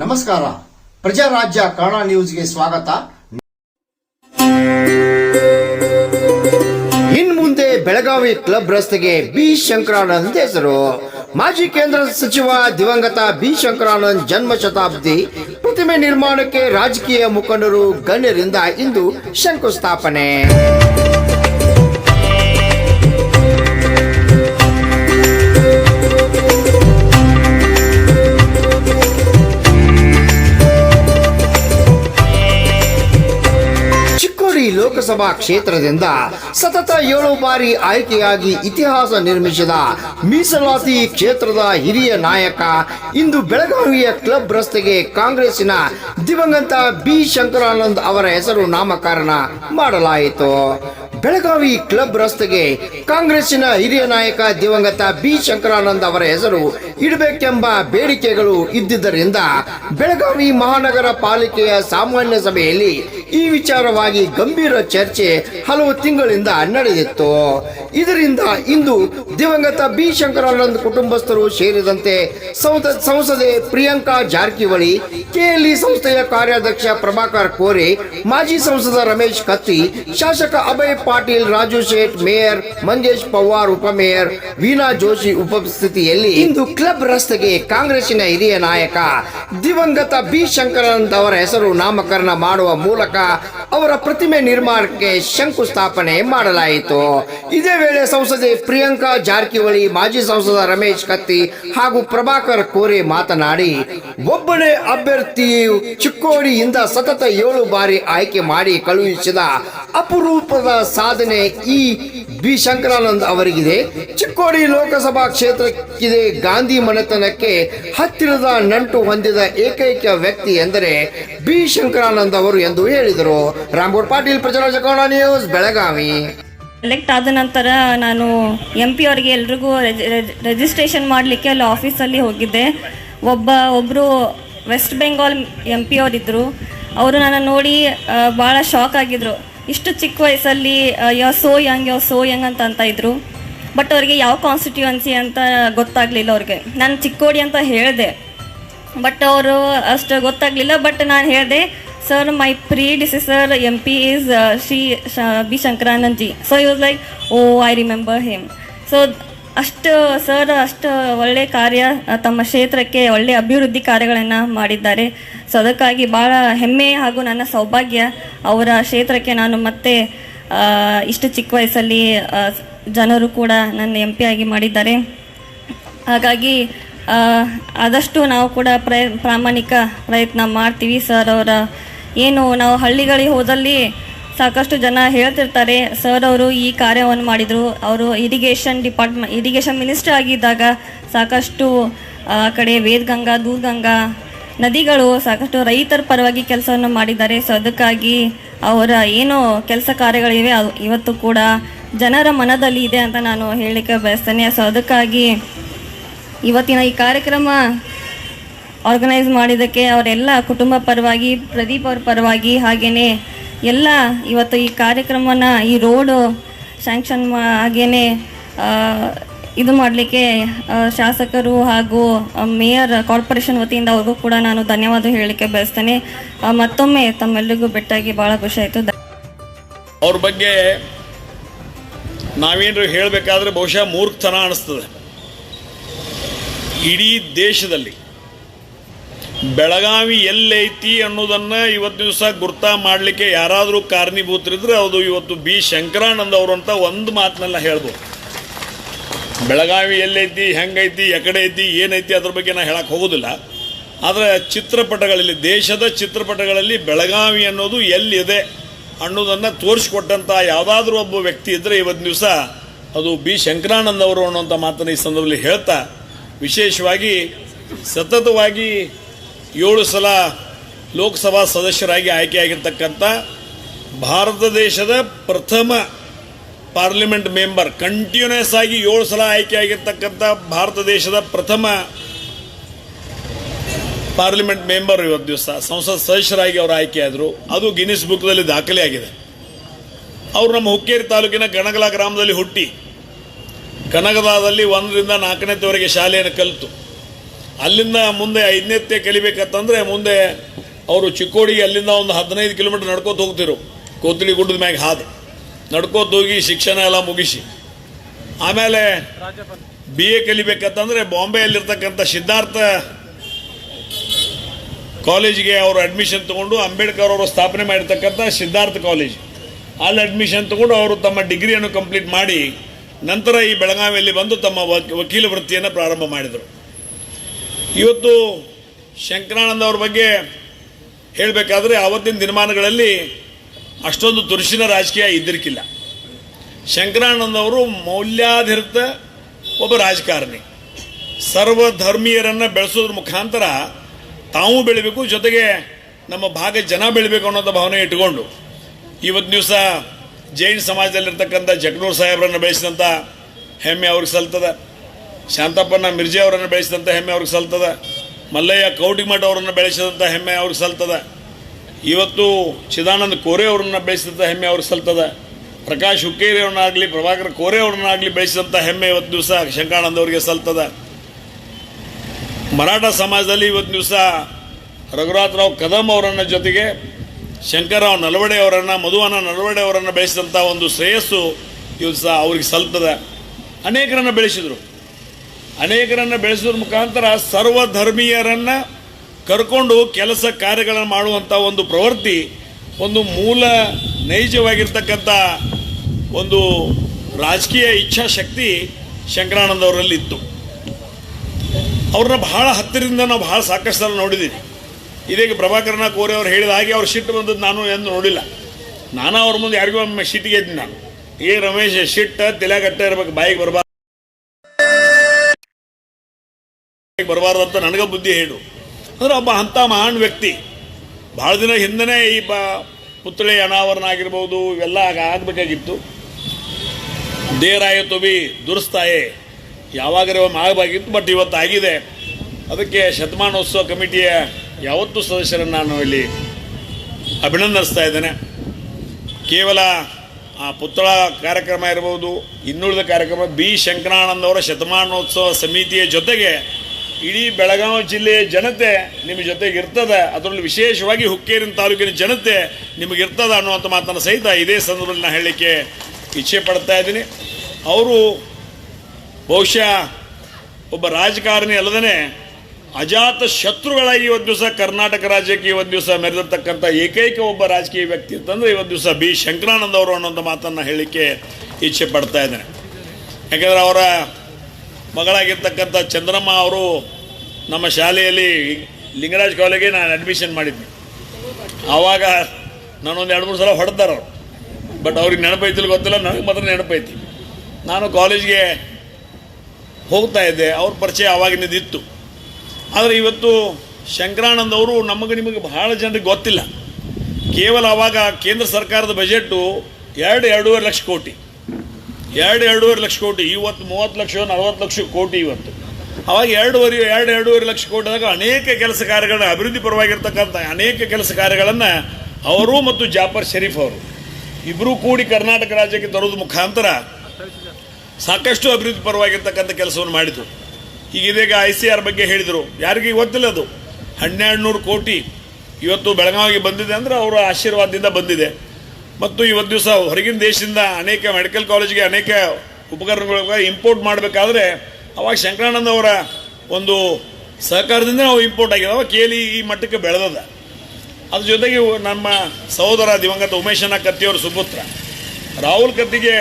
ನಮಸ್ಕಾರ. ಪ್ರಜಾರಾಜ್ಯ ಕನ್ನಡ ನ್ಯೂಸ್ಗೆ ಸ್ವಾಗತ. ಇನ್ ಮುಂದೆ ಬೆಳಗಾವಿ ಕ್ಲಬ್ ರಸ್ತೆಗೆ ಬಿ ಶಂಕರಾನಂದ್ ಹೆಸರು. ಮಾಜಿ ಕೇಂದ್ರ ಸಚಿವ ದಿವಂಗತ ಬಿ ಶಂಕರಾನಂದ್ ಜನ್ಮ ಶತಾಬ್ದಿ ಪ್ರತಿಮೆ ನಿರ್ಮಾಣಕ್ಕೆ ರಾಜಕೀಯ ಮುಖಂಡರು ಗಣ್ಯರಿಂದ ಇಂದು ಶಂಕುಸ್ಥಾಪನೆ. ಲೋಕಸಭಾ ಕ್ಷೇತ್ರದಿಂದ ಸತತ ಏಳು ಬಾರಿ ಆಯ್ಕೆಯಾಗಿ ಇತಿಹಾಸ ನಿರ್ಮಿಸಿದ ಮೀಸಲಾತಿ ಕ್ಷೇತ್ರದ ಹಿರಿಯ ನಾಯಕ ಇಂದು ಬೆಳಗಾವಿಯ ಕ್ಲಬ್ ರಸ್ತೆಗೆ ಕಾಂಗ್ರೆಸ್ಸಿನ ದಿವಂಗತ ಬಿ. ಶಂಕರಾನಂದ್ ಅವರ ಹೆಸರು ನಾಮಕರಣ ಮಾಡಲಾಯಿತು. ಬೆಳಗಾವಿ ಕ್ಲಬ್ ರಸ್ತೆಗೆ ಕಾಂಗ್ರೆಸ್ಸಿನ ಹಿರಿಯ ನಾಯಕ ದಿವಂಗತ ಬಿ. ಶಂಕರಾನಂದ ಅವರ ಹೆಸರು ಇಡಬೇಕೆಂಬ ಬೇಡಿಕೆಗಳು ಇದ್ದಿದ್ದರಿಂದ ಬೆಳಗಾವಿ ಮಹಾನಗರ ಪಾಲಿಕೆಯ ಸಾಮಾನ್ಯ ಸಭೆಯಲ್ಲಿ ಈ ವಿಚಾರವಾಗಿ ಗಂಭೀರ ಚರ್ಚೆ ಹಲವು ತಿಂಗಳಿಂದ ನಡೆದಿತ್ತು. ಇದರಿಂದ ಇಂದು ದಿವಂಗತ ಬಿ ಶಂಕರಾನಂದ್ ಕುಟುಂಬಸ್ಥರು ಸೇರಿದಂತೆ ಸಂಸ- ಸಂಸದೆ ಪ್ರಿಯಾಂಕಾ ಜಾರಕಿಹೊಳಿ, ಕೆಎಲ್ಇ ಸಂಸ್ಥೆಯ ಕಾರ್ಯಾಧ್ಯಕ್ಷ ಪ್ರಭಾಕರ್ ಕೋರೆ, ಮಾಜಿ ಸಂಸದ ರಮೇಶ್ ಕತ್ತಿ, ಶಾಸಕ ಅಭಯ್ ಪಾಟೀಲ್, ರಾಜು ಶೇಟ್ ಮೇಯರ್, ಮಂಜೇಶ್ ಪವಾರ್ ಉಪಮೇಯರ್ ವೀಣಾ ಜೋಶಿ ಉಪಸ್ಥಿತಿಯಲ್ಲಿ ಇಂದು ಕ್ಲಬ್ ರಸ್ತೆಗೆ ಕಾಂಗ್ರೆಸ್ಸಿನ ಹಿರಿಯ ನಾಯಕ ದಿವಂಗತ ಬಿ ಶಂಕರಾನಂದ್ ಅವರ ಹೆಸರು ನಾಮಕರಣ ಮಾಡುವ ಮೂಲಕ ಅವರ ಪ್ರತಿಮೆ ನಿರ್ಮಾಣಕ್ಕೆ ಶಂಕುಸ್ಥಾಪನೆ ಮಾಡಲಾಯಿತು. ಇದೇ ವೇಳೆ ಸಂಸದೆ ಪ್ರಿಯಾಂಕಾ ಜಾರಕಿಹೊಳಿ, ಮಾಜಿ ಸಂಸದ ರಮೇಶ್ ಕತ್ತಿ ಹಾಗೂ ಪ್ರಭಾಕರ್ ಕೋರೆ ಮಾತನಾಡಿ, ಒಬ್ಬನೇ ಅಭ್ಯರ್ಥಿಯು ಚಿಕ್ಕೋಡಿಯಿಂದ ಸತತ ಏಳು ಬಾರಿ ಆಯ್ಕೆ ಮಾಡಿ ಕಳುಹಿಸಿದ ಅಪರೂಪದ ಸಾಧನೆ ಈ ಬಿ ಶಂಕರಾನಂದ್ ಅವರಿಗಿದೆ. ಚಿಕ್ಕೋಡಿ ಲೋಕಸಭಾ ಕ್ಷೇತ್ರಕ್ಕಿದೆ ಗಾಂಧಿ ಮನೆತನಕ್ಕೆ ಹತ್ತಿರದ ನಂಟು ಹೊಂದಿದ ಏಕೈಕ ವ್ಯಕ್ತಿ ಎಂದರೆ ಬಿ ಶಂಕರಾನಂದ್ ಅವರು ಎಂದು ಹೇಳಿದರು. ರಾಮ್ಗೌಡ್ ಪಾಟೀಲ್ ಪ್ರಚಾರ ನ್ಯೂಸ್, ಬೆಳಗಾವಿ. ಎಲೆಕ್ಟ್ ಆದ ನಂತರ ನಾನು ಎಂ ಪಿ ಅವರಿಗೆ ಎಲ್ರಿಗೂ ರಿಜಿಸ್ಟ್ರೇಷನ್ ಮಾಡಲಿಕ್ಕೆ ಅಲ್ಲಿ ಆಫೀಸಲ್ಲಿ ಹೋಗಿದ್ದೆ. ಒಬ್ಬ ಒಬ್ಬರು ವೆಸ್ಟ್ ಬೆಂಗಾಲ್ ಎಂ ಪಿ ಅವರಿದ್ದರು ಅವರು ನನ್ನ ನೋಡಿ ಭಾಳ ಶಾಕ್ ಆಗಿದ್ರು. ಇಷ್ಟು ಚಿಕ್ಕ ವಯಸ್ಸಲ್ಲಿ you so young, you so young ಅಂತ ಅಂತ ಇದ್ರು. ಬಟ್ ಅವ್ರಿಗೆ ಯಾವ ಕಾನ್ಸ್ಟಿಟ್ಯೂನ್ಸಿ ಅಂತ ಗೊತ್ತಾಗಲಿಲ್ಲ ಅವ್ರಿಗೆ. ನಾನು ಚಿಕ್ಕೋಡಿ ಅಂತ ಹೇಳಿದೆ. ಬಟ್ ಅವರು ಅಷ್ಟು ಗೊತ್ತಾಗಲಿಲ್ಲ. ಬಟ್ ನಾನು ಹೇಳಿದೆ sir my predecessor M P is Shri B Shankaranand ji so use like oh I remember him so ಅಷ್ಟು ಸರ್ ಅಷ್ಟು ಒಳ್ಳೆ ಕಾರ್ಯ ತಮ್ಮ ಕ್ಷೇತ್ರಕ್ಕೆ ಒಳ್ಳೆ ಅಭಿವೃದ್ಧಿ ಕಾರ್ಯಗಳನ್ನು ಮಾಡಿದ್ದಾರೆ. ಸೊ ಅದಕ್ಕಾಗಿ ಭಾಳ ಹೆಮ್ಮೆ ಹಾಗೂ ನನ್ನ ಸೌಭಾಗ್ಯ ಅವರ ಕ್ಷೇತ್ರಕ್ಕೆ ನಾನು ಮತ್ತೆ ಇಷ್ಟು ಚಿಕ್ಕ ವಯಸ್ಸಲ್ಲಿ ಜನರು ಕೂಡ ನನ್ನ ಎಂ ಆಗಿ ಮಾಡಿದ್ದಾರೆ. ಹಾಗಾಗಿ ಆದಷ್ಟು ನಾವು ಕೂಡ ಪ್ರಯ, ಪ್ರಾಮಾಣಿಕ ಪ್ರಯತ್ನ ಮಾಡ್ತೀವಿ ಸರ್ ಅವರ. ಏನು ನಾವು ಹಳ್ಳಿಗಳಿಗೆ ಹೋದಲ್ಲಿ ಸಾಕಷ್ಟು ಜನ ಹೇಳ್ತಿರ್ತಾರೆ, ಸರ್ ಅವರು ಈ ಕಾರ್ಯವನ್ನು ಮಾಡಿದರು. ಅವರು ಇರಿಗೇಷನ್ ಡಿಪಾರ್ಟ್ಮೆಂಟ್ ಇರಿಗೇಷನ್ ಮಿನಿಸ್ಟರ್ ಆಗಿದ್ದಾಗ ಸಾಕಷ್ಟು, ಆ, ಕಡೆ ವೇದಗಂಗಾ ದೂದ್ಗಂಗಾ ನದಿಗಳು, ಸಾಕಷ್ಟು ರೈತರ ಪರವಾಗಿ ಕೆಲಸವನ್ನು ಮಾಡಿದ್ದಾರೆ. ಸೊ ಅದಕ್ಕಾಗಿ ಅವರ ಏನು ಕೆಲಸ ಕಾರ್ಯಗಳಿವೆ. ಇವತ್ತು ಕೂಡ ಜನರ ಮನದಲ್ಲಿ ಇದೆ ಅಂತ ನಾನು ಹೇಳಲಿಕ್ಕೆ ಬಯಸ್ತೇನೆ. ಸೊ ಅದಕ್ಕಾಗಿ ಇವತ್ತಿನ ಈ ಕಾರ್ಯಕ್ರಮ ಆರ್ಗನೈಸ್ ಮಾಡಿದ್ದಕ್ಕೆ ಅವರೆಲ್ಲ ಕುಟುಂಬ ಪರವಾಗಿ, ಪ್ರದೀಪ್ ಅವ್ರ ಪರವಾಗಿ ಹಾಗೆಯೇ ಎಲ್ಲ ಇವತ್ತು ಈ ಕಾರ್ಯಕ್ರಮನ ಈ ರೋಡು ಸ್ಯಾಂಕ್ಷನ್ ಮಾ ಹಾಗೆಯೇ ಇದು ಮಾಡಲಿಕ್ಕೆ ಶಾಸಕರು ಹಾಗೂ ಮೇಯರ್ ಕಾರ್ಪೊರೇಷನ್ ವತಿಯಿಂದ ಅವ್ರಿಗೂ ಕೂಡ ನಾನು ಧನ್ಯವಾದ ಹೇಳಲಿಕ್ಕೆ ಬಯಸ್ತೇನೆ. ಮತ್ತೊಮ್ಮೆ ತಮ್ಮೆಲ್ಲರಿಗೂ ಬೆಟ್ಟಾಗಿ ಭಾಳ ಖುಷಿ ಆಯಿತು. ಅವ್ರ ಬಗ್ಗೆ ನಾವೇನು ಹೇಳಬೇಕಾದ್ರೆ ಬಹುಶಃ ಮೂರ್ಖತನ ಅನಿಸ್ತದೆ. ಇಡೀ ದೇಶದಲ್ಲಿ ಬೆಳಗಾವಿ ಎಲ್ಲೈತಿ ಅನ್ನೋದನ್ನು ಇವತ್ತು ದಿವಸ ಗುರ್ತ ಮಾಡಲಿಕ್ಕೆ ಯಾರಾದರೂ ಕಾರಣೀಭೂತರಿದ್ರೆ ಅದು ಇವತ್ತು ಬಿ. ಶಂಕರಾನಂದ್ ಅವರು ಅಂತ ಒಂದು ಮಾತನ್ನೆಲ್ಲ ಹೇಳ್ಬೋದು. ಬೆಳಗಾವಿ ಎಲ್ಲೈತಿ ಹೆಂಗೈತಿ, ಎಕಡೆ ಐತಿ, ಏನೈತಿ ಅದ್ರ ಬಗ್ಗೆ ನಾನು ಹೇಳಕ್ಕೆ ಹೋಗೋದಿಲ್ಲ. ಆದರೆ ಚಿತ್ರಪಟಗಳಲ್ಲಿ, ದೇಶದ ಚಿತ್ರಪಟಗಳಲ್ಲಿ ಬೆಳಗಾವಿ ಅನ್ನೋದು ಎಲ್ಲಿದೆ ಅನ್ನೋದನ್ನು ತೋರಿಸ್ಕೊಟ್ಟಂಥ ಯಾವುದಾದ್ರೂ ಒಬ್ಬ ವ್ಯಕ್ತಿ ಇದ್ದರೆ ಇವತ್ತು ದಿವಸ ಅದು ಬಿ ಶಂಕರಾನಂದ ಅವರು ಅನ್ನೋಂಥ ಮಾತನ್ನು ಈ ಸಂದರ್ಭದಲ್ಲಿ ಹೇಳ್ತಾ, ವಿಶೇಷವಾಗಿ ಸತತವಾಗಿ ಏಳು ಸಲ ಲೋಕಸಭಾ ಸದಸ್ಯರಾಗಿ ಆಯ್ಕೆಯಾಗಿರ್ತಕ್ಕಂಥ ಭಾರತ ದೇಶದ ಪ್ರಥಮ ಪಾರ್ಲಿಮೆಂಟ್ ಮೆಂಬರ್ ಕಂಟಿನ್ಯೂಸ್ ಆಗಿ ಏಳು ಸಲ ಆಯ್ಕೆಯಾಗಿರ್ತಕ್ಕಂಥ ಭಾರತ ದೇಶದ ಪ್ರಥಮ ಪಾರ್ಲಿಮೆಂಟ್ ಮೆಂಬರ್ ಇವತ್ತು ದಿವಸ. ಸಂಸತ್ ಸದಸ್ಯರಾಗಿ ಅವರು ಆಯ್ಕೆಯಾದರು. ಅದು ಗಿನಿಸ್ ಬುಕ್ದಲ್ಲಿ ದಾಖಲೆ ಆಗಿದೆ. ಅವರು ನಮ್ಮ ಹುಕ್ಕೇರಿ ತಾಲೂಕಿನ ಗಣಗಲ ಗ್ರಾಮದಲ್ಲಿ ಹುಟ್ಟಿ. ಕನಗದಾದಲ್ಲಿ ಒಂದರಿಂದ ನಾಲ್ಕನೇವರೆಗೆ ಶಾಲೆಯನ್ನು ಕಲಿತು. ಅಲ್ಲಿಂದ ಮುಂದೆ ಐದನೇತ್ತೆ ಕಲಿಬೇಕಂತಂದರೆ ಮುಂದೆ ಅವರು ಚಿಕ್ಕೋಡಿಗೆ ಅಲ್ಲಿಂದ ಒಂದು ಹದಿನೈದು ಕಿಲೋಮೀಟ್ರ್ ನಡ್ಕೋತ ಹೋಗ್ತಿರು ಕೋತಿಳಿ ಗುಡ್ಡದ ಮ್ಯಾಗೆ ಹಾದು. ನಡ್ಕೋತ ಹೋಗಿ ಶಿಕ್ಷಣ ಎಲ್ಲ ಮುಗಿಸಿ. ಆಮೇಲೆ ಬಿ ಎ ಕಲಿಬೇಕಂತಂದರೆ ಬಾಂಬೆಯಲ್ಲಿರ್ತಕ್ಕಂಥ ಸಿದ್ಧಾರ್ಥ ಕಾಲೇಜಿಗೆ ಅವರು ಅಡ್ಮಿಷನ್ ತಗೊಂಡು ಅಂಬೇಡ್ಕರ್ ಅವರು ಸ್ಥಾಪನೆ ಮಾಡಿರ್ತಕ್ಕಂಥ ಸಿದ್ಧಾರ್ಥ ಕಾಲೇಜ್. ಅಲ್ಲಿ ಅಡ್ಮಿಷನ್ ತಗೊಂಡು ಅವರು ತಮ್ಮ ಡಿಗ್ರಿಯನ್ನು ಕಂಪ್ಲೀಟ್ ಮಾಡಿ ನಂತರ ಈ ಬೆಳಗಾವಿಯಲ್ಲಿ ಬಂದು ತಮ್ಮ ವಕ್- ವಕೀಲ ವೃತ್ತಿಯನ್ನು ಪ್ರಾರಂಭ ಮಾಡಿದರು. ಇವತ್ತು ಶಂಕರಾನಂದ ಅವ್ರ ಬಗ್ಗೆ ಹೇಳಬೇಕಾದ್ರೆ ಆವತ್ತಿನ ದಿನಮಾನಗಳಲ್ಲಿ ಅಷ್ಟೊಂದು ದುರ್ಶಿನ ರಾಜಕೀಯ ಇದ್ದಿರಕ್ಕಿಲ್ಲ ಶಂಕರಾನಂದ ಅವರು ಮೌಲ್ಯಾಧಿರಿತ ಒಬ್ಬ ರಾಜಕಾರಣಿ. ಸರ್ವಧರ್ಮೀಯರನ್ನು ಬೆಳೆಸೋದ್ರ ಮುಖಾಂತರ ತಾವು ಬೆಳಿಬೇಕು, ಜೊತೆಗೆ ನಮ್ಮ ಭಾಗ ಜನ ಬೆಳಿಬೇಕು ಅನ್ನೋದ ಭಾವನೆ ಇಟ್ಕೊಂಡು ಇವತ್ತು ದಿವಸ ಜೈನ್ ಸಮಾಜದಲ್ಲಿರ್ತಕ್ಕಂಥ ಜಗನೂರ್ ಸಾಹೇಬ್ರನ್ನು ಬೆಳೆಸಿದಂಥ ಹೆಮ್ಮೆ ಅವ್ರಿಗೆ ಸಲ್ತದ. ಶಾಂತಪ್ಪನ ಮಿರ್ಜಿ ಅವರನ್ನು ಬೆಳೆಸಿದಂಥ ಹೆಮ್ಮೆ ಅವ್ರಿಗೆ ಸಲ್ತದ. ಮಲ್ಲಯ್ಯ ಕೌಟಿಮಠ ಅವರನ್ನು ಬೆಳೆಸಿದಂಥ ಹೆಮ್ಮೆ ಅವ್ರಿಗೆ ಸಲ್ತದ. ಇವತ್ತು ಚಿದಾನಂದ ಕೋರೆ ಅವರನ್ನು ಬೆಳೆಸಿದಂಥ ಹೆಮ್ಮೆ ಅವ್ರಿಗೆ ಸಲ್ತದ. ಪ್ರಕಾಶ್ ಹುಕ್ಕೇರಿ ಅವ್ರನ್ನಾಗಲಿ, ಪ್ರಭಾಕರ್ ಕೋರೆ ಅವ್ರನ್ನಾಗಲಿ ಬೆಳೆಸಿದಂಥ ಹೆಮ್ಮೆ ಇವತ್ತು ದಿವಸ ಶಂಕರಾನಂದ ಅವರಿಗೆ ಸಲ್ತದ. ಮರಾಠ ಸಮಾಜದಲ್ಲಿ ಇವತ್ತು ದಿವಸ ರಘುನಾಥರಾವ್ ಕದಂ ಅವರನ್ನ ಜೊತೆಗೆ ಶಂಕರರಾವ್ ನಲವಡೆ ಅವರನ್ನು ಮಧುವನ ನಲವಡೆ ಅವರನ್ನು ಬೆಳೆಸಿದಂಥ ಒಂದು ಶ್ರೇಯಸ್ಸು ದಿವಸ ಅವ್ರಿಗೆ ಸಲ್ತದೆ. ಅನೇಕರನ್ನು ಬೆಳೆಸಿದರು. ಅನೇಕರನ್ನು ಬೆಳೆಸಿದ್ರ ಮುಖಾಂತರ ಸರ್ವಧರ್ಮೀಯರನ್ನು ಕರ್ಕೊಂಡು ಕೆಲಸ ಕಾರ್ಯಗಳನ್ನು ಮಾಡುವಂಥ ಒಂದು ಪ್ರವೃತ್ತಿ, ಒಂದು ಮೂಲ ನೈಜವಾಗಿರ್ತಕ್ಕಂಥ ಒಂದು ರಾಜಕೀಯ ಇಚ್ಛಾಶಕ್ತಿ ಶಂಕರಾನಂದ ಅವರಲ್ಲಿ ಇತ್ತು ಅವ್ರನ್ನ ಬಹಳ ಹತ್ತಿರದಿಂದ ನಾವು ಬಹಳ ಸಾಕಷ್ಟು ಸಲ ನೋಡಿದ್ದೀವಿ ಇದೀಗ ಪ್ರಭಾಕರನ ಕೋರೆ ಅವ್ರು ಹೇಳಿದ ಹಾಗೆ ಅವ್ರು ಸಿಟ್ಟು ಬಂದದ್ದು ನಾನು ಎಂದು ನೋಡಿಲ್ಲ. ನಾನು ಅವ್ರ ಮುಂದೆ ಯಾರಿಗೂ ಒಮ್ಮೆ ಸಿಟ್ಟಿಗೆ ಇದ್ದೀನಿ ನಾನು. ಏ ರಮೇಶ್ ಸಿಟ್ಟ ತಲೆಗಟ್ಟ ಇರ್ಬೇಕು, ಬಾಯಿಗೆ ಬರಬಾರ್ದು. ಬರಬಾರ್ದು ಅಂತ ನನಗೆ ಬುದ್ಧಿ ಹೇಳು. ಅಂದ್ರೆ ಒಬ್ಬ ಅಂಥ ಮಹಾನ್ ವ್ಯಕ್ತಿ. ಭಾಳ ದಿನ ಹಿಂದನೇ ಈ ಬ ಪುತ್ಳಿ ಅನಾವರಣ ಆಗಿರ್ಬೋದು ಇವೆಲ್ಲ ಆಗ ಆಗಬೇಕಾಗಿತ್ತು. ದೇರಾಯ ತುಬಿ ದುರಸ್ತಾಯೇ. ಯಾವಾಗ ಆಗಬೇಕಾಗಿತ್ತು, ಬಟ್ ಇವತ್ತು ಆಗಿದೆ. ಅದಕ್ಕೆ ಶತಮಾನೋತ್ಸವ ಕಮಿಟಿಯ ಯಾವತ್ತೂ ಸದಸ್ಯರನ್ನು ನಾನು ಇಲ್ಲಿ ಅಭಿನಂದಿಸ್ತಾ ಇದ್ದೇನೆ. ಕೇವಲ ಆ ಪುತ್ಳ ಕಾರ್ಯಕ್ರಮ ಇರ್ಬೋದು, ಇನ್ನುಳಿದ ಕಾರ್ಯಕ್ರಮ ಬಿ. ಶಂಕರಾನಂದ ಅವರ ಶತಮಾನೋತ್ಸವ ಸಮಿತಿಯ ಜೊತೆಗೆ ಇಡೀ ಬೆಳಗಾವಿ ಜಿಲ್ಲೆಯ ಜನತೆ ನಿಮ್ಮ ಜೊತೆಗೆ ಇರ್ತದೆ. ಅದರಲ್ಲಿ ವಿಶೇಷವಾಗಿ ಹುಕ್ಕೇರಿನ ತಾಲೂಕಿನ ಜನತೆ ನಿಮಗೆ ಇರ್ತದ ಅನ್ನುವಂಥ ಮಾತನ್ನು ಸಹಿತ ಇದೇ ಸಂದರ್ಭದಲ್ಲಿ ನಾನು ಹೇಳಲಿಕ್ಕೆ ಇಚ್ಛೆ ಪಡ್ತಾ ಇದ್ದೀನಿ. ಅವರು ಬಹುಶಃ ಒಬ್ಬ ರಾಜಕಾರಣಿ ಅಲ್ಲದೇ ಅಜಾತ ಶತ್ರುಗಳಾಗಿ ಇವತ್ತು ದಿವಸ ಕರ್ನಾಟಕ ರಾಜ್ಯಕ್ಕೆ ಇವತ್ತು ದಿವಸ ಮೆರೆದಿರ್ತಕ್ಕಂಥ ಏಕೈಕ ಒಬ್ಬ ರಾಜಕೀಯ ವ್ಯಕ್ತಿ ಅಂತಂದರೆ ಇವತ್ತು ದಿವಸ ಬಿ. ಶಂಕರಾನಂದ ಅವರು ಅನ್ನೋಂಥ ಮಾತನ್ನು ಹೇಳಲಿಕ್ಕೆ ಇಚ್ಛೆ ಪಡ್ತಾ ಇದ್ದೇನೆ. ಯಾಕೆಂದರೆ ಅವರ ಮಗಳಾಗಿರ್ತಕ್ಕಂಥ ಚಂದ್ರಮ್ಮ ಅವರು ನಮ್ಮ ಶಾಲೆಯಲ್ಲಿ ಲಿಂಗರಾಜ್ ಕಾಲೇಜಿಗೆ ನಾನು ಅಡ್ಮಿಷನ್ ಮಾಡಿದ್ದೆ. ಆವಾಗ ನಾನೊಂದು ಎರಡು ಮೂರು ಸಲ ಹೊಡೆದಾರ ಅವರು. ಬಟ್ ಅವ್ರಿಗೆ ನೆನಪೈತಿಲ್ಲ ಗೊತ್ತಿಲ್ಲ, ನನಗೆ ಮಾತ್ರ ನೆನಪೈತಿ. ನಾನು ಕಾಲೇಜ್ಗೆ ಹೋಗ್ತಾ ಇದ್ದೆ, ಅವ್ರ ಪರಿಚಯ ಆವಾಗಿನದಿತ್ತು ಆದರೆ ಇವತ್ತು ಶಂಕರಾನಂದ್ ಅವರು ನಮಗೆ ನಿಮಗೆ ಬಹಳ ಜನರಿಗೆ ಗೊತ್ತಿಲ್ಲ. ಕೇವಲ ಆವಾಗ ಕೇಂದ್ರ ಸರ್ಕಾರದ ಬಜೆಟ್ಟು ಎರಡು, ಎರಡೂವರೆ ಲಕ್ಷ ಕೋಟಿ. ಎರಡು ಎರಡೂವರೆ ಲಕ್ಷ ಕೋಟಿ, ಇವತ್ತು ಮೂವತ್ತು ಲಕ್ಷ, ನಲವತ್ತು ಲಕ್ಷ ಕೋಟಿ ಇವತ್ತು. ಅವಾಗ ಎರಡೂವರೆ, ಎರಡು ಎರಡೂವರೆ ಲಕ್ಷ ಕೋಟಿದಾಗ ಅನೇಕ ಕೆಲಸ ಕಾರ್ಯಗಳನ್ನ, ಅಭಿವೃದ್ಧಿ ಪರವಾಗಿರ್ತಕ್ಕಂಥ ಅನೇಕ ಕೆಲಸ ಕಾರ್ಯಗಳನ್ನು ಅವರು ಮತ್ತು ಜಾಫರ್ ಶರೀಫ್ ಅವರು. ಇಬ್ಬರೂ ಕೂಡಿ ಕರ್ನಾಟಕ ರಾಜ್ಯಕ್ಕೆ ತರೋದು ಮುಖಾಂತರ ಸಾಕಷ್ಟು ಅಭಿವೃದ್ಧಿ ಪರವಾಗಿರ್ತಕ್ಕಂಥ ಕೆಲಸವನ್ನು ಮಾಡಿದರು. ಈಗ ಇದೀಗ ಐ ಸಿ ಆರ್ ಬಗ್ಗೆ ಹೇಳಿದರು. ಯಾರಿಗೆ ಗೊತ್ತಿಲ್ಲ ಅದು. ಹನ್ನೆರಡು ನೂರು ಕೋಟಿ ಇವತ್ತು ಬೆಳಗಾವಿಗೆ ಬಂದಿದೆ ಅಂದರೆ ಅವರ ಆಶೀರ್ವಾದದಿಂದ ಬಂದಿದೆ. ಮತ್ತು ಇವತ್ತು ದಿವಸ ಹೊರಗಿನ ದೇಶದಿಂದ ಅನೇಕ ಮೆಡಿಕಲ್ ಕಾಲೇಜ್ಗೆ ಅನೇಕ ಉಪಕರಣಗಳ ಇಂಪೋರ್ಟ್ ಮಾಡಬೇಕಾದ್ರೆ ಅವಾಗ ಶಂಕರಾನಂದ ಅವರ ಒಂದು ಸಹಕಾರದಿಂದ ನಾವು ಇಂಪೋರ್ಟ್ ಆಗಿದೆ ಅವಾಗ ಕೇಳಿ ಈ ಮಟ್ಟಕ್ಕೆ ಬೆಳೆದದ. ಅದ್ರ ಜೊತೆಗೆ ನಮ್ಮ ಸಹೋದರ ದಿವಂಗತ ಉಮೇಶನ ಕತ್ತಿಯವರ ಸುಪುತ್ರ. ರಾಹುಲ್ ಕತ್ತಿಗೆ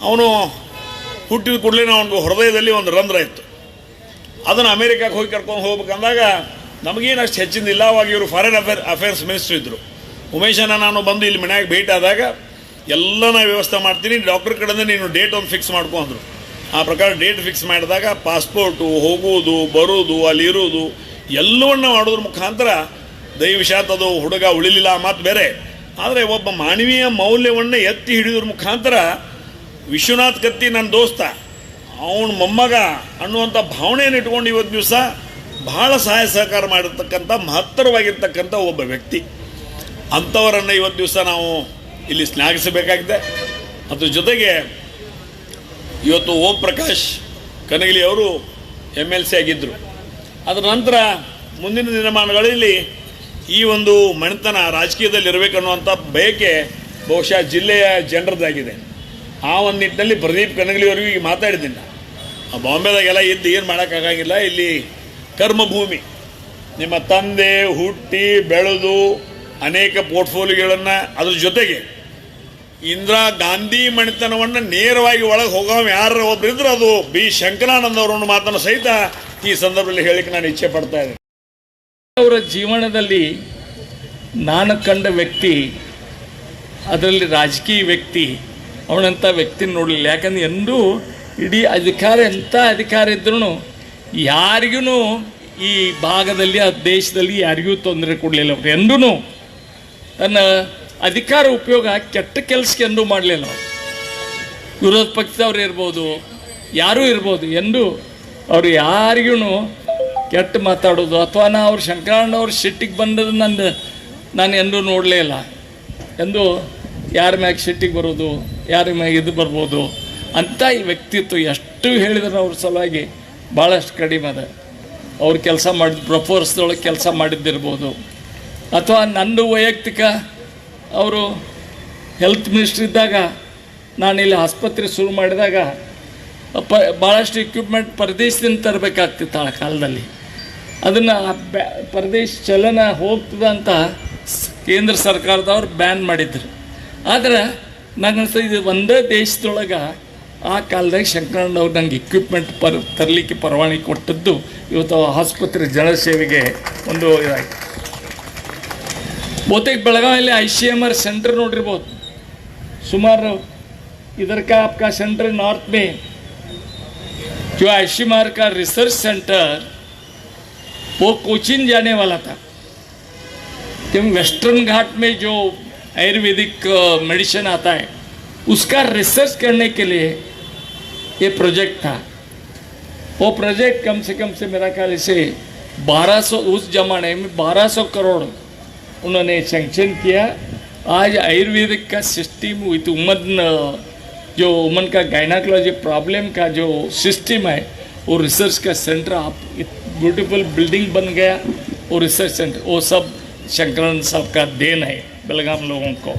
ಅವನು ಹುಟ್ಟಿದ ಕೂಡಲೇ ಅವನಿಗೆ ಹೃದಯದಲ್ಲಿ ಒಂದು ರಂಧ್ರ ಇತ್ತು. ಅದನ್ನು ಅಮೇರಿಕಾಗೆ ಹೋಗಿ ಕರ್ಕೊಂಡು ಹೋಗ್ಬೇಕಂದಾಗ ನಮಗೇನು ಅಷ್ಟು ಹೆಚ್ಚಿಂದಿಲ್ಲ ಅವಾಗ ಇವರು ಫಾರಿನ್ ಅಫೇರ್ ಅಫೇರ್ಸ್ ಮಿನಿಸ್ಟ್ರ್ ಇದ್ದರು ಉಮೇಶನ ನಾನು ಬಂದು ಇಲ್ಲಿ ಮನ್ಯಾಗ ಭೇಟಿ ಆದಾಗ ಎಲ್ಲ ನಾ ವ್ಯವಸ್ಥೆ ಮಾಡ್ತೀನಿ. ಡಾಕ್ಟರ್ ಕಡೆಯಿಂದ ನೀನು ಡೇಟ್ ಒಂದು ಫಿಕ್ಸ್ ಮಾಡ್ಕೊ ಅಂದರು. ಆ ಪ್ರಕಾರ ಡೇಟ್ ಫಿಕ್ಸ್ ಮಾಡಿದಾಗ ಪಾಸ್ಪೋರ್ಟು ಹೋಗುವುದು ಬರೋದು ಅಲ್ಲಿ ಇರುವುದು ಎಲ್ಲವನ್ನ ಮಾಡೋದ್ರ ಮುಖಾಂತರ ದಯವಿಷಾತ್ ಅದು ಹುಡುಗ ಉಳಿಲಿಲ್ಲ ಆ ಮಾತು ಬೇರೆ. ಆದರೆ ಒಬ್ಬ ಮಾನವೀಯ ಮೌಲ್ಯವನ್ನು ಎತ್ತಿ ಹಿಡಿದ್ರ ಮುಖಾಂತರ ವಿಶ್ವನಾಥ್ ಕತ್ತಿ ನನ್ನ ದೋಸ್ತ, ಅವನ ಮೊಮ್ಮಗ ಅನ್ನುವಂಥ ಭಾವನೆಯನ್ನು ಇಟ್ಕೊಂಡು ಇವತ್ತು ದಿವಸ ಭಾಳ ಸಹಾಯ ಸಹಕಾರ ಮಾಡಿರ್ತಕ್ಕಂಥ ಮಹತ್ತರವಾಗಿರ್ತಕ್ಕಂಥ ಒಬ್ಬ ವ್ಯಕ್ತಿ. ಅಂಥವರನ್ನು ಇವತ್ತು ದಿವಸ ನಾವು ಇಲ್ಲಿ ಶ್ಲಾಘಿಸಬೇಕಾಗಿದೆ ಅದ್ರ ಜೊತೆಗೆ ಇವತ್ತು ಓಂ ಪ್ರಕಾಶ್ ಕನಗಿಲಿ ಅವರು ಎಂ ಎಲ್ ಸಿ ಆಗಿದ್ದರು ಅದರ ನಂತರ ಮುಂದಿನ ದಿನಮಾನಗಳಲ್ಲಿ ಈ ಒಂದು ಮಣಿತನ ರಾಜಕೀಯದಲ್ಲಿ ಇರಬೇಕನ್ನುವಂಥ ಬಯಕೆ ಬಹುಶಃ ಜಿಲ್ಲೆಯ ಜನರದ್ದಾಗಿದೆ ಆ ಒಂದು ನಿಟ್ಟಿನಲ್ಲಿ ಪ್ರದೀಪ್ ಕನಗಲಿಯವರಿಗೂ ಈಗ ಮಾತಾಡಿದ್ದೀನಿ. ಆ ಬಾಂಬೆದಾಗೆಲ್ಲ ಇದ್ದು ಏನು ಮಾಡೋಕ್ಕಾಗಂಗಿಲ್ಲ. ಇಲ್ಲಿ ಕರ್ಮಭೂಮಿ. ನಿಮ್ಮ ತಂದೆ ಹುಟ್ಟಿ ಬೆಳೆದು ಅನೇಕ ಪೋರ್ಟ್ಫೋಲಿಯೋಗಳನ್ನು ಅದ್ರ ಜೊತೆಗೆ ಇಂದಿರಾ ಗಾಂಧಿ ಮಣಿತನವನ್ನು ನೇರವಾಗಿ ಒಳಗೆ ಹೋಗೋ ಯಾರು ಒಬ್ರು ಇದ್ರೆ ಅದು ಬಿ ಶಂಕರಾನಂದ ಅವರನ್ನು ಮಾತನ್ನು ಸಹಿತ ಈ ಸಂದರ್ಭದಲ್ಲಿ ಹೇಳಿಕ್ಕೆ ನಾನು ಇಚ್ಛೆ ಪಡ್ತಾ ಇದ್ದೀನಿ. ಅವರ ಜೀವನದಲ್ಲಿ ನಾನು ಕಂಡ ವ್ಯಕ್ತಿ, ಅದರಲ್ಲಿ ರಾಜಕೀಯ ವ್ಯಕ್ತಿ ಅವನಂಥ ವ್ಯಕ್ತಿ ನೋಡಲಿಲ್ಲ. ಯಾಕಂದ್ರೆ ಎಂದೂ ಇಡೀ ಅಧಿಕಾರ ಎಂಥ ಅಧಿಕಾರ ಇದ್ರೂ ಯಾರಿಗೂ ಈ ಭಾಗದಲ್ಲಿ, ಆ ದೇಶದಲ್ಲಿ ಯಾರಿಗೂ ತೊಂದರೆ ಕೊಡಲಿಲ್ಲ. ಅವರು ಎಂದೂ ತನ್ನ ಅಧಿಕಾರ ಉಪಯೋಗ ಕೆಟ್ಟ ಕೆಲಸಕ್ಕೆ ಎಂದೂ ಮಾಡಲಿಲ್ಲ. ವಿರೋಧ ಪಕ್ಷದವ್ರು ಇರ್ಬೋದು, ಯಾರೂ ಇರ್ಬೋದು ಎಂದು ಅವರು ಯಾರಿಗೂ ಕೆಟ್ಟ ಮಾತಾಡೋದು ಅಥವಾ ನಾ ಅವ್ರು ಶಂಕರಣ್ಣ ಅವ್ರ ಸಿಟ್ಟಿಗೆ ಬಂದದ್ದು ನಂದು ನಾನು ಎಂದೂ ನೋಡಲೇ ಇಲ್ಲ. ಎಂದು ಯಾರ ಮ್ಯಾಗ ಸಿಟ್ಟಿಗೆ ಬರೋದು, ಯಾರ ಮ್ಯಾಗ ಇದು ಬರ್ಬೋದು ಅಂತ ಈ ವ್ಯಕ್ತಿತ್ವ ಎಷ್ಟು ಹೇಳಿದ್ರು ಅವ್ರ ಸಲುವಾಗಿ ಭಾಳಷ್ಟು ಕಡಿಮೆ ಅದ. ಅವ್ರು ಕೆಲಸ ಮಾಡಿದ ಪ್ರಫೋರ್ಸ್ದೊಳಗೆ ಕೆಲಸ ಮಾಡಿದ್ದಿರ್ಬೋದು. ಅಥವಾ ನಂದು ವೈಯಕ್ತಿಕ, ಅವರು ಹೆಲ್ತ್ ಮಿನಿಸ್ಟ್ರ್ ಇದ್ದಾಗ ನಾನು ಇಲ್ಲಿ ಆಸ್ಪತ್ರೆ ಶುರು ಮಾಡಿದಾಗ ಪ ಭಾಳಷ್ಟು ಇಕ್ವಿಪ್ಮೆಂಟ್ ಪರದೇಶದಿಂದ ತರಬೇಕಾಗ್ತಿತ್ತು ಆ ಕಾಲದಲ್ಲಿ. ಅದನ್ನು ಪರದೇಶ ಚಲನ ಹೋಗ್ತದ ಅಂತ ಕೇಂದ್ರ ಸರ್ಕಾರದವ್ರು ಬ್ಯಾನ್ ಮಾಡಿದ್ರು. ಆದರೆ ನನಗೆ ಇದು ಒಂದೇ ದೇಶದೊಳಗೆ ಆ ಕಾಲದಾಗ ಶಂಕರಣ್ಣವ್ರು ನಂಗೆ ಇಕ್ವಿಪ್ಮೆಂಟ್ ಪರ್, ತರಲಿಕ್ಕೆ ಪರವಾನಗಿ ಕೊಟ್ಟದ್ದು ಇವತ್ತು ಆಸ್ಪತ್ರೆ ಜನಸೇವೆಗೆ ಒಂದು ಇದಾಗಿದೆ ಬಹುತೇಕ ಬೆಳಗಾವಿಯಲ್ಲಿ I C M R centre ನೋಡಿರ್ಬೋದು ಸುಮಾರು इधर का आपका सेंटर नॉर्थ में जो आईसीमार का रिसर्च सेंटर वो कोचिन जाने वाला था क्योंकि वेस्टर्न घाट में जो आयुर्वेदिक मेडिसिन आता है उसका रिसर्च करने के लिए ये प्रोजेक्ट था वो प्रोजेक्ट कम से कम से मेरा ख्याल से 1200 उस जमाने में 1200 करोड़ उन्होंने सेंक्शन किया। आज आयुर्वेदिक का सिस्टम विथ उमन जो उमन का गायनाकोलॉजी प्रॉब्लम का जो सिस्टम है, वो रिसर्च का सेंटर आप ब्यूटीफुल बिल्डिंग बन गया। वो रिसर्च सेंटर वो सब शंकरन साहब का देन है, बेलगाम लोगों को।